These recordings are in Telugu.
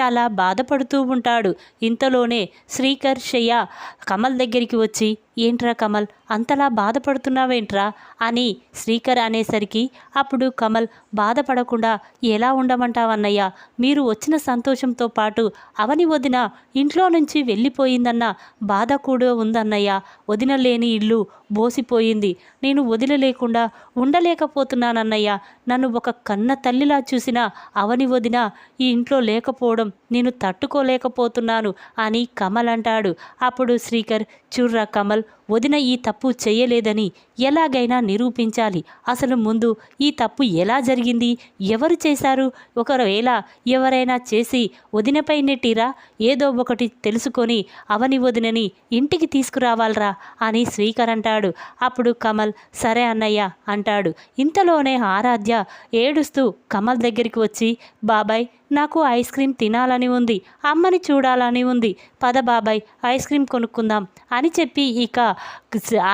చాలా బాధపడుతూ ఉంటాడు. ఇంతలోనే శ్రీకర్ శయ్య కమల్ దగ్గరికి వచ్చి ఏంట్రా కమల్ అంతలా బాధపడుతున్నావేంట్రా? అని శ్రీకర్ అనేసరికి అప్పుడు కమల్ బాధపడకుండా ఎలా ఉండమంటావన్నయ్య? మీరు వచ్చిన సంతోషంతో పాటు అవని వదిన ఇంట్లో నుంచి వెళ్ళిపోయిందన్న బాధ కూడా ఉందన్నయ్య. వదిన లేని ఇల్లు బోసిపోయింది. నేను వదిలలేకుండా ఉండలేకపోతున్నానన్నయ్య. నన్ను ఒక కన్న తల్లిలా చూసిన అవని వదిన ఈ ఇంట్లో లేకపోవడం నేను తట్టుకోలేకపోతున్నాను అని కమల్ అంటాడు. అప్పుడు శ్రీకర్ చూర్రా కమల్ వదిన ఈ తప్పు చేయలేదని ఎలాగైనా నిరూపించాలి. అసలు ముందు ఈ తప్పు ఎలా జరిగింది? ఎవరు చేశారు? ఒకవేళ ఎవరైనా చేసి వదినపై నెట్టిరా? ఏదో ఒకటి తెలుసుకొని అవని వదినని ఇంటికి తీసుకురావాలరా అని శ్రీకర్ అంటాడు. అప్పుడు కమల్ సరే అన్నయ్య అంటాడు. ఇంతలోనే ఆరాధ్య ఏడుస్తూ కమల్ దగ్గరికి వచ్చి బాబాయ్ నాకు ఐస్ క్రీమ్ తినాలని ఉంది అమ్మని చూడాలని ఉంది. పద బాబాయ్ ఐస్ క్రీమ్ కొనుక్కుందాం అని చెప్పి ఇక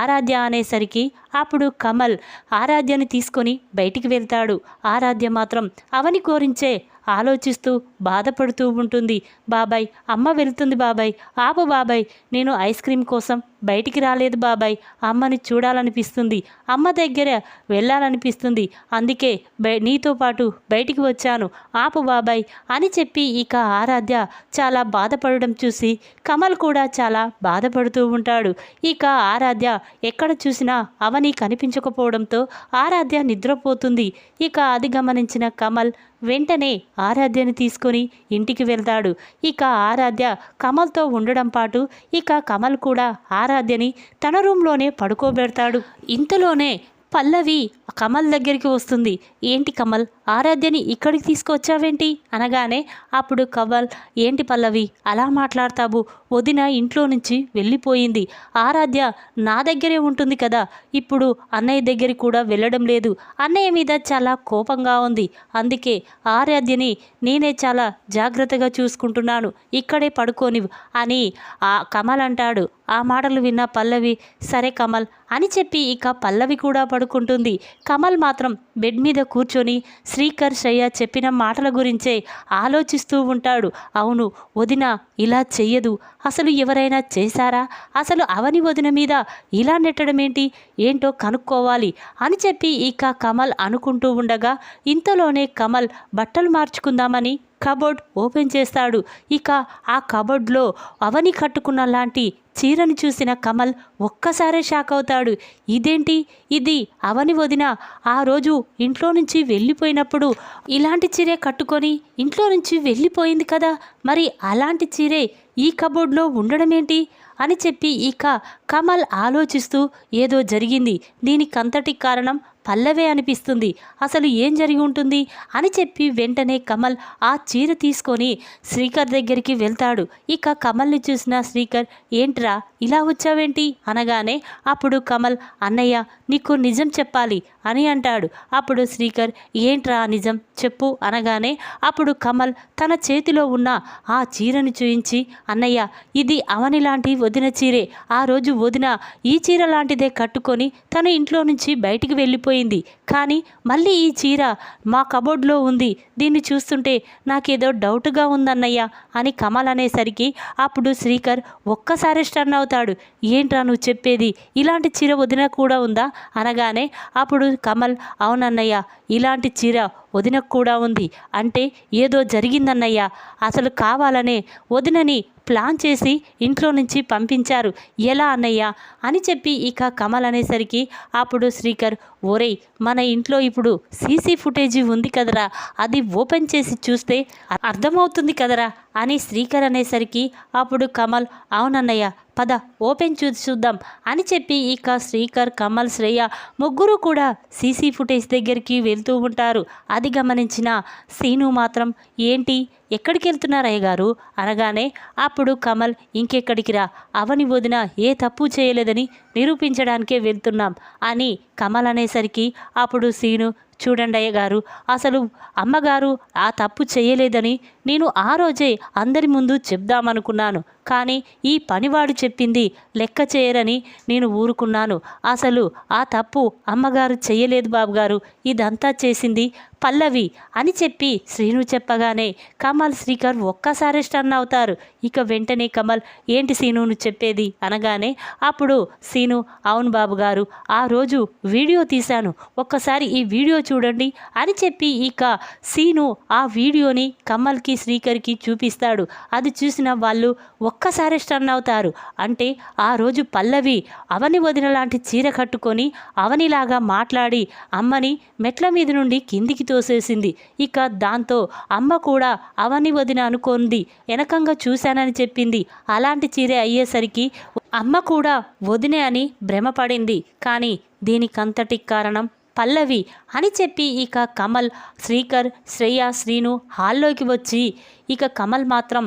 ఆరాధ్య అనేసరికి అప్పుడు కమల్ ఆరాధ్యని తీసుకొని బయటికి వెళ్తాడు. ఆరాధ్య మాత్రం అవని కోరించే ఆలోచిస్తూ బాధపడుతూ ఉంటుంది. బాబాయ్ అమ్మ వెళ్తుంది బాబాయ్ ఆపు బాబాయ్ నేను ఐస్ క్రీమ్ కోసం బయటికి రాలేదు బాబాయ్. అమ్మని చూడాలనిపిస్తుంది. అమ్మ దగ్గర వెళ్ళాలనిపిస్తుంది. అందుకే బై నీతో పాటు బయటికి వచ్చాను. ఆపు బాబాయ్ అని చెప్పి ఇక ఆరాధ్య చాలా బాధపడడం చూసి కమల్ కూడా చాలా బాధపడుతూ ఉంటాడు. ఇక ఆరాధ్య ఎక్కడ చూసినా అవని కనిపించకపోవడంతో ఆరాధ్య నిద్రపోతుంది. ఇక అది గమనించిన కమల్ వెంటనే ఆరాధ్యని తీసుకొని ఇంటికి వెళ్తాడు. ఇక ఆరాధ్య కమల్తో ఉండడం పాటు ఇక కమల్ కూడా ఆరాధ్యని తన రూమ్లోనే పడుకోబెడతాడు. ఇంతలోనే పల్లవి కమల్ దగ్గరికి వస్తుంది. ఏంటి కమల్ ఆరాధ్యని ఇక్కడికి తీసుకొచ్చావేంటి? అనగానే అప్పుడు కమల్ ఏంటి పల్లవి అలా మాట్లాడతావు? వదిన ఇంట్లో నుంచి వెళ్ళిపోయింది. ఆరాధ్య నా దగ్గరే ఉంటుంది కదా. ఇప్పుడు అన్నయ్య దగ్గరికి కూడా వెళ్ళడం లేదు. అన్నయ్య మీద చాలా కోపంగా ఉంది. అందుకే ఆరాధ్యని నేనే చాలా జాగ్రత్తగా చూసుకుంటున్నాను. ఇక్కడే పడుకోనివ్వు అని ఆ కమల్ అంటాడు. ఆ మాటలు విన్న పల్లవి సరే కమల్ అని చెప్పి ఇక పల్లవి కూడా పడుకుంటుంది. కమల్ మాత్రం బెడ్ మీద కూర్చొని శ్రీకర్ శయ్య చెప్పిన మాటల గురించే ఆలోచిస్తూ ఉంటాడు. అవును వదిన ఇలా చెయ్యదు. అసలు ఎవరైనా చేశారా? అసలు అవని వదిన మీద ఇలా నెట్టడం ఏంటి? ఏంటో కనుక్కోవాలి అని చెప్పి ఇక కమల్ అనుకుంటూ ఉండగా ఇంతలోనే కమల్ బట్టలు మార్చుకుందామని కబోర్డ్ ఓపెన్ చేస్తాడు. ఇక ఆ కబోర్డ్లో అవని కట్టుకున్న లాంటి చీరను చూసిన కమల్ ఒక్కసారే షాక్ అవుతాడు. ఇదేంటి? ఇది అవని వదిన ఆ రోజు ఇంట్లో నుంచి వెళ్ళిపోయినప్పుడు ఇలాంటి చీరే కట్టుకొని ఇంట్లో నుంచి వెళ్ళిపోయింది కదా. మరి అలాంటి చీరే ఈ కబోర్డ్లో ఉండడం ఏంటి అని చెప్పి ఇక కమల్ ఆలోచిస్తూ ఏదో జరిగింది. దీనికంతటి కారణం పల్లవే అనిపిస్తుంది. అసలు ఏం జరిగి ఉంటుంది? అని చెప్పి వెంటనే కమల్ ఆ చీర తీసుకొని శ్రీకర్ దగ్గరికి వెళ్తాడు. ఇక కమల్ని చూసిన శ్రీకర్ ఏంట్రా ఇలా వచ్చావేంటి? అనగానే అప్పుడు కమల్ అన్నయ్య నీకు నిజం చెప్పాలి అని అంటాడు. అప్పుడు శ్రీకర్ ఏంట్రా నిజం? చెప్పు అనగానే అప్పుడు కమల్ తన చేతిలో ఉన్న ఆ చీరను చూయించి అన్నయ్య ఇది అవని లాంటి వదిన చీరే. ఆ రోజు వదిన ఈ చీర లాంటిదే కట్టుకొని తన ఇంట్లో నుంచి బయటికి వెళ్ళిపోయింది కానీ మళ్ళీ ఈ చీర మా కబోర్డ్లో ఉంది. దీన్ని చూస్తుంటే నాకేదో డౌట్గా ఉందన్నయ్య అని కమల్ అనేసరికి అప్పుడు శ్రీకర్ ఒక్కసారి స్టర్న్ అవుతాడు. ఏంట్రా నువ్వు చెప్పేది? ఇలాంటి చీర వదిన కూడా ఉందా? అనగానే అప్పుడు కమల్ అవునన్నయ్య ఇలాంటి చీర వదినకు కూడా ఉంది. అంటే ఏదో జరిగిందన్నయ్య. అసలు కావాలనే వదినని ప్లాన్ చేసి ఇంట్లో నుంచి పంపించారు. ఎలా అన్నయ్య? అని చెప్పి ఇక కమల్ అనేసరికి అప్పుడు శ్రీకర్ ఒరేయ్ మన ఇంట్లో ఇప్పుడు సీసీ ఫుటేజీ ఉంది కదరా? అది ఓపెన్ చేసి చూస్తే అర్థమవుతుంది కదరా? అని శ్రీకర్ అనేసరికి అప్పుడు కమల్ అవునన్నయ్య పద ఓపెన్ చూసి చూద్దాం అని చెప్పి ఇక శ్రీకర్ కమల్ శ్రేయ ముగ్గురు కూడా సీసీ ఫుటేజ్ దగ్గరికి వెళ్తూ ఉంటారు. అది గమనించిన శీను మాత్రం ఏంటి ఎక్కడికి వెళ్తున్నారయ్య గారు? అనగానే అప్పుడు కమల్ ఇంకెక్కడికి రా అవని వదిన ఏ తప్పు చేయలేదని నిరూపించడానికే వెళ్తున్నాం అని కమల్ అనేసరికి అప్పుడు సీను చూడండి గారు అసలు అమ్మగారు ఆ తప్పు చేయలేదని నేను ఆ రోజే అందరి ముందు చెప్దామనుకున్నాను. కానీ ఈ పనివాడు చెప్పింది లెక్క చేయరని నేను ఊరుకున్నాను. అసలు ఆ తప్పు అమ్మగారు చేయలేదు బాబుగారు. ఇదంతా చేసింది పల్లవి అని చెప్పి శ్రీను చెప్పగానే కమల్ శ్రీకర్ ఒక్కసారి స్టన్ అవుతారు. ఇక వెంటనే కమల్ ఏంటి సీనును చెప్పేది? అనగానే అప్పుడు సీను అవును బాబు గారు ఆ రోజు వీడియో తీశాను. ఒక్కసారి ఈ వీడియో చూడండి అని చెప్పి ఇక సీను ఆ వీడియోని కమల్కి శ్రీకర్కి చూపిస్తాడు. అది చూసిన వాళ్ళు ఒక్కసారి స్టన్ అవుతారు. అంటే ఆ రోజు పల్లవి అవని వదిన లాంటి చీర కట్టుకొని అవనిలాగా మాట్లాడి అమ్మని మెట్ల మీద నుండి కిందికి తోసేసింది. ఇక దాంతో అమ్మ కూడా అవని వదిన అనుకుంది. వెనకంగా చూశానని చెప్పింది. అలాంటి చీర అయ్యేసరికి అమ్మ కూడా వదినే అని భ్రమపడింది. కానీ దీనికంతటి కారణం పల్లవి అని చెప్పి ఇక కమల్ శ్రీకర్ శ్రేయ శ్రీను హాల్లోకి వచ్చి ఇక కమల్ మాత్రం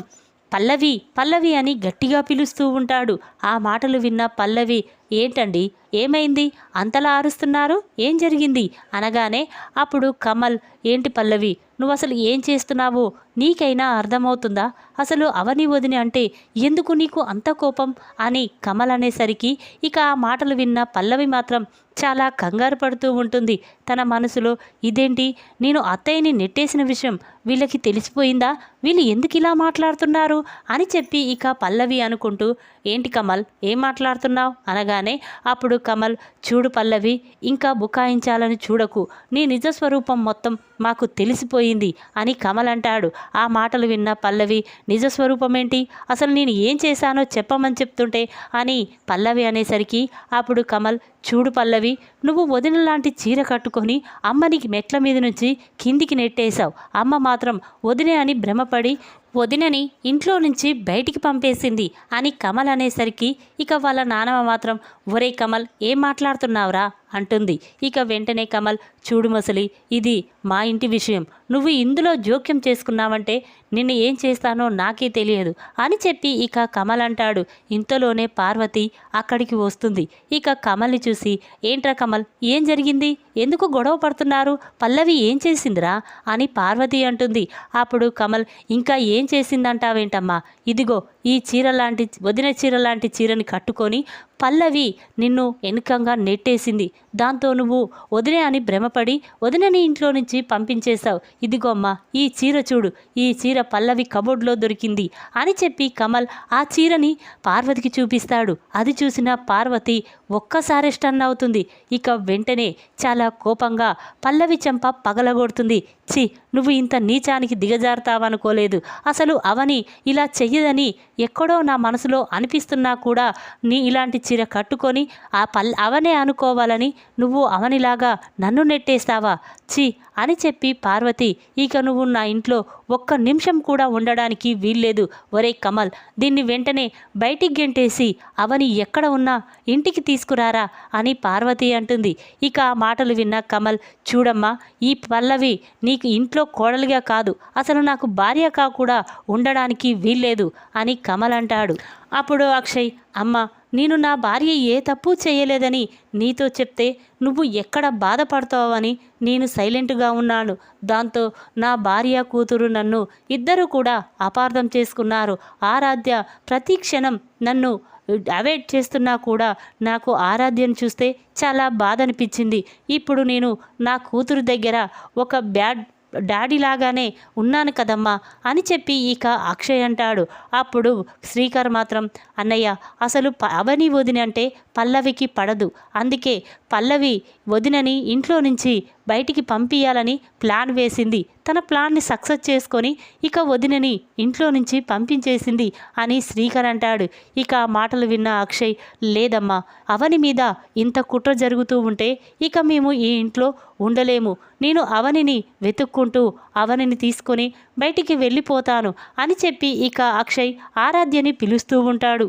పల్లవి పల్లవి అని గట్టిగా పిలుస్తూ ఉంటాడు. ఆ మాటలు విన్న పల్లవి ఏంటండి ఏమైంది? అంతలా ఆరుస్తున్నారు ఏం జరిగింది? అనగానే అప్పుడు కమల్ ఏంటి పల్లవి? నువ్వు అసలు ఏం చేస్తున్నావు? నీకైనా అర్థమవుతుందా? అసలు అవని వదిని అంటే ఎందుకు నీకు అంత కోపం? అని కమల్ అనేసరికి ఇక ఆ మాటలు విన్న పల్లవి మాత్రం చాలా కంగారు పడుతూ ఉంటుంది. తన మనసులో ఇదేంటి? నేను అత్తయ్యని నెట్టేసిన విషయం వీళ్ళకి తెలిసిపోయిందా? వీళ్ళు ఎందుకు ఇలా మాట్లాడుతున్నారు? అని చెప్పి ఇక పల్లవి అనుకుంటూ ఏంటి కమల్ ఏం మాట్లాడుతున్నావు? అనగానే అప్పుడు కమల్ చూడు పల్లవి ఇంకా బుకాయించాలని చూడకు. నీ నిజ స్వరూపం మొత్తం మాకు తెలిసిపోయింది అని కమల్ అంటాడు. ఆ మాటలు విన్న పల్లవి నిజ అసలు నేను ఏం చేశానో చెప్పమని చెప్తుంటే అని పల్లవి అనేసరికి అప్పుడు కమల్ చూడు పల్లవి నువ్వు వదిన లాంటి చీర కట్టుకొని అమ్మనికి మెట్ల మీద నుంచి కిందికి నెట్టేశావు. అమ్మ మాత్రం వదినే అని భ్రమపడి వదినని ఇంట్లో నుంచి బయటికి పంపేసింది అని కమల్ అనేసరికి ఇక వాళ్ళ నానమ్మ మాత్రం ఒరే కమల్ ఏం మాట్లాడుతున్నావురా? అంటుంది. ఇక వెంటనే కమల్ చూడు మసలి ఇది మా ఇంటి విషయం. నువ్వు ఇందులో జోక్యం చేసుకున్నావంటే నిన్ను ఏం చేస్తానో నాకే తెలియదు అని చెప్పి ఇక కమల్ అంటాడు. ఇంతలోనే పార్వతి అక్కడికి వస్తుంది. ఇక కమల్ని చూసి ఏంట్రా కమల్ ఏం జరిగింది? ఎందుకు గొడవ పడుతున్నారు? పల్లవి ఏం చేసిందిరా? అని పార్వతి అంటుంది. అప్పుడు కమల్ ఇంకా ఏం చేసిందంటావేంటమ్మా? ఇదిగో ఈ చీర లాంటి వదిన చీర లాంటి చీరని కట్టుకొని పల్లవి నిన్ను వెనుకంగా నెట్టేసింది. దాంతో నువ్వు వదినే అని భ్రమపడి వదినని ఇంట్లో నుంచి పంపించేశావు. ఇదిగో అమ్మా ఈ చీర చూడు. ఈ చీర పల్లవి కబోర్డ్లో దొరికింది అని చెప్పి కమల్ ఆ చీరని పార్వతికి చూపిస్తాడు. అది చూసిన పార్వతి ఒక్కసారి స్టన్ అవుతుంది. ఇక వెంటనే చాలా కోపంగా పల్లవి చెంప పగలగొడుతుంది. చి నువ్వు ఇంత నీచానికి దిగజారుతావనుకోలేదు. అసలు అవని ఇలా చెయ్యదని ఎక్కడో నా మనసులో అనిపిస్తున్నా కూడా నీ ఇలాంటి చీర కట్టుకొని ఆ పల్ అవనే అనుకోవాలని నువ్వు అవనిలాగా నన్ను నెట్టేస్తావా? చి అని చెప్పి పార్వతి ఇక నువ్వు నా ఇంట్లో ఒక్క నిమిషం కూడా ఉండడానికి వీల్లేదు. ఒరే కమల్ దీన్ని వెంటనే బయటికి గెంటేసి అవని ఎక్కడ ఉన్నా ఇంటికి తీసుకురారా? అని పార్వతి అంటుంది. ఇక ఆ మాటలు విన్న కమల్ చూడమ్మా ఈ పల్లవి నీకు ఇంట్లో కోడలిగా కాదు. అసలు నాకు భార్య కూడా ఉండడానికి వీల్లేదు అని కమల్ అంటాడు. అప్పుడు అక్షయ్ అమ్మ నేను నా భార్య ఏ తప్పు చేయలేదని నీతో చెప్తే నువ్వు ఎక్కడ బాధపడతావని నేను సైలెంట్గా ఉన్నాను. దాంతో నా భార్య కూతురు నన్ను ఇద్దరు కూడా అపార్థం చేసుకున్నారు. ఆరాధ్య ప్రతి క్షణం నన్ను అవాయిడ్ చేస్తున్నా కూడా నాకు ఆరాధ్యను చూస్తే చాలా బాధ అనిపించింది. ఇప్పుడు నేను నా కూతురు దగ్గర ఒక బ్యాడ్ డాడీ లాగానే ఉన్నాను కదమ్మా అని చెప్పి ఇక అక్షయ్ అంటాడు. అప్పుడు శ్రీకర్ మాత్రం అన్నయ్య అసలు అవని వదిన అంటే పల్లవికి పడదు. అందుకే పల్లవి వదినని ఇంట్లో నుంచి బయటికి పంపించాలని ప్లాన్ వేసింది. తన ప్లాన్ని సక్సెస్ చేసుకొని ఇక వదినని ఇంట్లో నుంచి పంపించేసింది అని శ్రీకర్ అంటాడు. ఇక ఆ మాటలు విన్న అక్షయ్ లేదమ్మా అవని మీద ఇంత కుట్ర జరుగుతూ ఉంటే ఇక మేము ఈ ఇంట్లో ఉండలేము. నేను అవనిని వెతుక్కుంటూ అవనిని తీసుకొని బయటికి వెళ్ళిపోతాను అని చెప్పి ఇక అక్షయ్ ఆరాధ్యని పిలుస్తూ ఉంటాడు.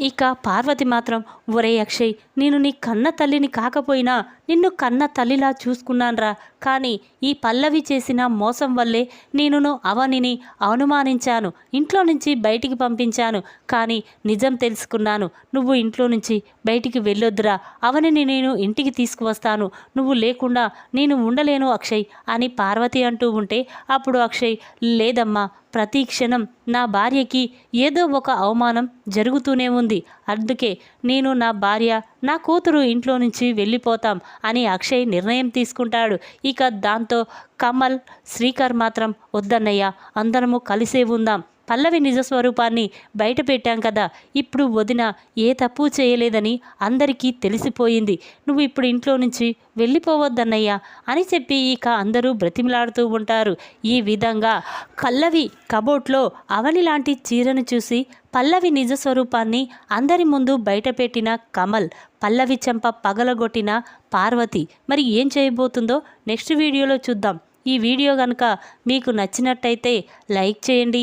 ఇక పార్వతి మాత్రం ఒరే అక్షయ్ నేను నీ కన్న తల్లిని కాకపోయినా నిన్ను కన్న తల్లిలా చూసుకున్నాన్రా. కానీ ఈ పల్లవి చేసిన మోసం వల్లే నేను అవనిని అనుమానించాను. ఇంట్లో నుంచి బయటికి పంపించాను. కానీ నిజం తెలుసుకున్నాను. నువ్వు ఇంట్లో నుంచి బయటికి వెళ్ళొద్దురా. అవనిని నేను ఇంటికి తీసుకువస్తాను. నువ్వు లేకుండా నేను ఉండలేను అక్షయ్ అని పార్వతి అంటూ ఉంటే అప్పుడు అక్షయ్ లేదమ్మా ప్రతి క్షణం నా భార్యకి ఏదో ఒక అవమానం జరుగుతూనే ఉంది. అందుకే నేను నా భార్య నా కూతురు ఇంట్లో నుంచి వెళ్ళిపోతాం అని అక్షయ్ నిర్ణయం తీసుకుంటాడు. ఇక దాంతో కమల్ శ్రీకర్ మాత్రం వద్దన్నయ్య అందరము కలిసే ఉందాం. పల్లవి నిజస్వరూపాన్ని బయట పెట్టాం కదా ఇప్పుడు వదిన ఏ తప్పు చేయలేదని అందరికీ తెలిసిపోయింది. నువ్వు ఇప్పుడు ఇంట్లో నుంచి వెళ్ళిపోవద్దన్నయ్యా అని చెప్పి ఇక అందరూ బ్రతిమలాడుతూ ఉంటారు. ఈ విధంగా కల్లవి కబోట్లో అవని లాంటి చీరను చూసి పల్లవి నిజ స్వరూపాన్ని అందరి ముందు బయటపెట్టిన కమల్ పల్లవి చెంప పగలగొట్టిన పార్వతి. మరి ఏం చేయబోతుందో నెక్స్ట్ వీడియోలో చూద్దాం. ఈ వీడియో కనుక మీకు నచ్చినట్టయితే లైక్ చేయండి